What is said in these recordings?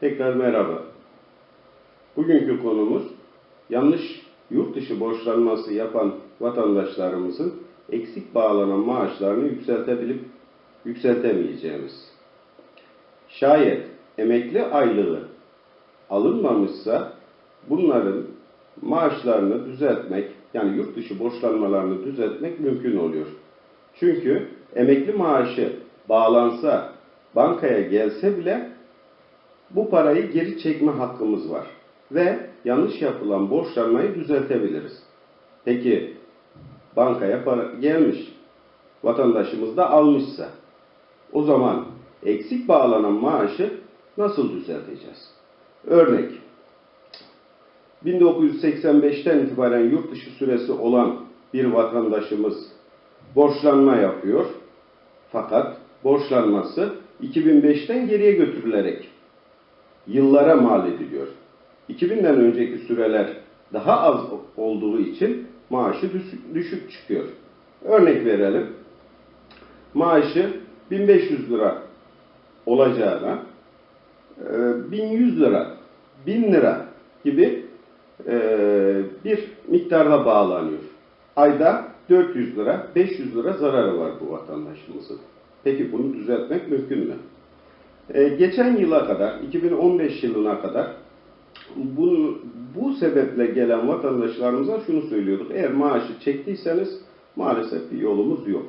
Tekrar merhaba. Bugünkü konumuz yanlış yurt dışı borçlanması yapan vatandaşlarımızın eksik bağlanan maaşlarını yükseltebilip yükseltemeyeceğimiz. Şayet emekli aylığı alınmamışsa bunların maaşlarını düzeltmek yani yurt dışı borçlanmalarını düzeltmek mümkün oluyor. Çünkü emekli maaşı bağlansa, bankaya gelse bile bu parayı geri çekme hakkımız var. Ve yanlış yapılan borçlanmayı düzeltebiliriz. Peki bankaya para gelmiş, vatandaşımız da almışsa o zaman eksik bağlanan maaşı nasıl düzelteceğiz? Örnek 1985'ten itibaren yurt dışı süresi olan bir vatandaşımız borçlanma yapıyor. Fakat borçlanması 2005'ten geriye götürülerek yıllara mal ediliyor. 2000'den önceki süreler daha az olduğu için maaşı düşük, çıkıyor. Örnek verelim. Maaşı 1500 lira olacağına e, 1100 lira, 1000 lira gibi e, bir miktarda bağlanıyor. Ayda 400 lira, 500 lira zararı var bu vatandaşımızın. Peki bunu düzeltmek mümkün mü? Ee, geçen yıla kadar, 2015 yılına kadar bu, bu sebeple gelen vatandaşlarımıza şunu söylüyorduk. Eğer maaşı çektiyseniz maalesef bir yolumuz yok.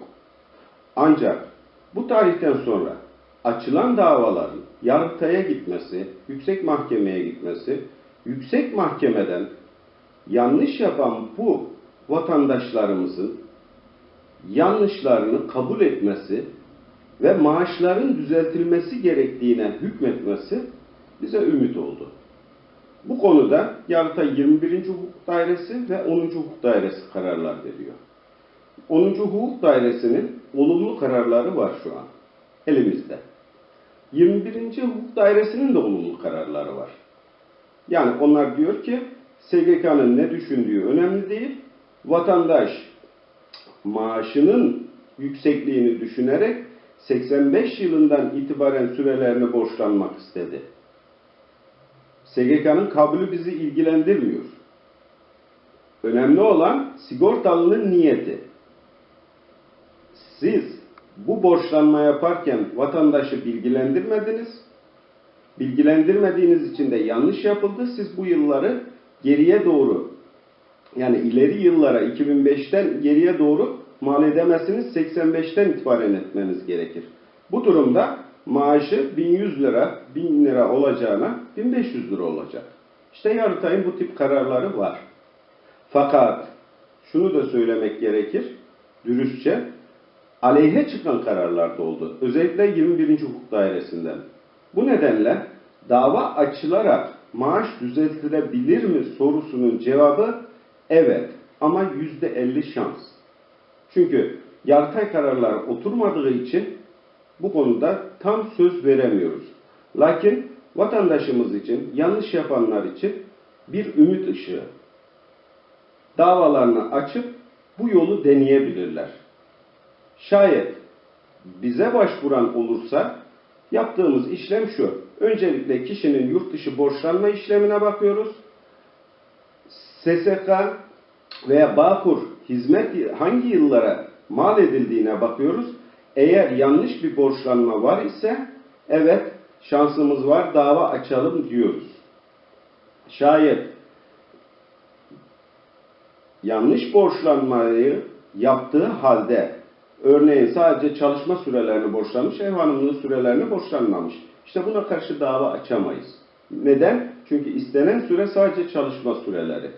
Ancak bu tarihten sonra açılan davaların yargıtaya gitmesi, yüksek mahkemeye gitmesi, yüksek mahkemeden yanlış yapan bu vatandaşlarımızın yanlışlarını kabul etmesi ve maaşların düzeltilmesi gerektiğine hükmetmesi bize ümit oldu. Bu konuda Yargıtay 21. Hukuk Dairesi ve 10. Hukuk Dairesi kararlar veriyor. 10. Hukuk Dairesi'nin olumlu kararları var şu an elimizde. 21. Hukuk Dairesi'nin de olumlu kararları var. Yani onlar diyor ki SGK'nın ne düşündüğü önemli değil. Vatandaş maaşının yüksekliğini düşünerek 85 yılından itibaren sürelerini borçlanmak istedi. SGK'nın kabulü bizi ilgilendirmiyor. Önemli olan sigortalının niyeti. Siz bu borçlanma yaparken vatandaşı bilgilendirmediniz. Bilgilendirmediğiniz için de yanlış yapıldı. Siz bu yılları geriye doğru yani ileri yıllara 2005'ten geriye doğru mal edemezsiniz. 85'ten itibaren etmeniz gerekir. Bu durumda maaşı 1100 lira, 1000 lira olacağına 1500 lira olacak. İşte Yargıtay'ın bu tip kararları var. Fakat şunu da söylemek gerekir, dürüstçe, aleyhe çıkan kararlar da oldu. Özellikle 21. Hukuk Dairesi'nden. Bu nedenle dava açılarak maaş düzeltilebilir mi sorusunun cevabı evet ama %50 şans. Çünkü Yargıtay kararları oturmadığı için bu konuda tam söz veremiyoruz. Lakin vatandaşımız için, yanlış yapanlar için bir ümit ışığı. Davalarını açıp bu yolu deneyebilirler. Şayet bize başvuran olursa yaptığımız işlem şu. Öncelikle kişinin yurt dışı borçlanma işlemine bakıyoruz. SSK veya Bağkur hizmet hangi yıllara mal edildiğine bakıyoruz. Eğer yanlış bir borçlanma var ise evet şansımız var dava açalım diyoruz. Şayet yanlış borçlanmayı yaptığı halde örneğin sadece çalışma sürelerini borçlanmış, ev hanımlığı sürelerini borçlanmamış. İşte buna karşı dava açamayız. Neden? Çünkü istenen süre sadece çalışma süreleri.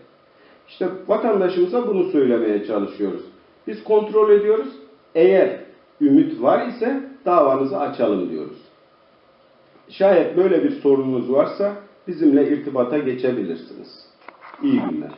İşte vatandaşımıza bunu söylemeye çalışıyoruz. Biz kontrol ediyoruz. Eğer ümit var ise davanızı açalım diyoruz. Şayet böyle bir sorununuz varsa bizimle irtibata geçebilirsiniz. İyi günler.